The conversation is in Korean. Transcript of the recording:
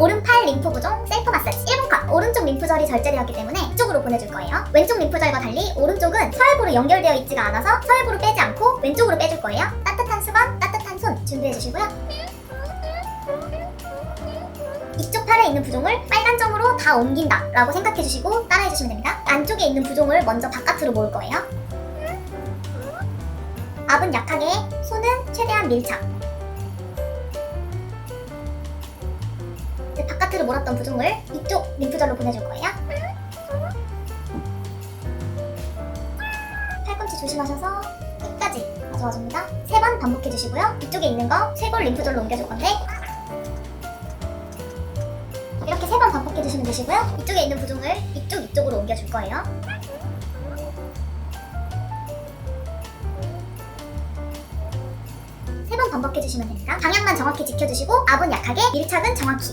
오른팔 림프 부종 셀프 마사지. 1분 컷 오른쪽 림프절이 절제되었기 때문에 이쪽으로 보내줄 거예요. 왼쪽 림프절과 달리 오른쪽은 서열부로 연결되어 있지가 않아서 서열부로 빼지 않고 왼쪽으로 빼줄 거예요. 따뜻한 수건 따뜻한 손 준비해 주시고요. 이쪽 팔에 있는 부종을 빨간 점으로 다 옮긴다 라고 생각해 주시고 따라해 주시면 됩니다. 안쪽에 있는 부종을 먼저 바깥으로 모을 거예요. 압은 약하게 손은 최대한 밀착 몰았던 부종을 이쪽 림프절로 보내줄 거예요. 팔꿈치 조심하셔서 끝까지 가져와 줍니다. 세 번 반복해 주시고요. 이쪽에 있는 거 쇄골 림프절로 옮겨줄 건데 이렇게 세 번 반복해 주시면 되시고요. 이쪽에 있는 부종을 이쪽 이쪽으로 옮겨줄 거예요. 세번 반복해 주시면 됩니다. 방향만 정확히 지켜주시고 압은 약하게, 밀착은 정확히.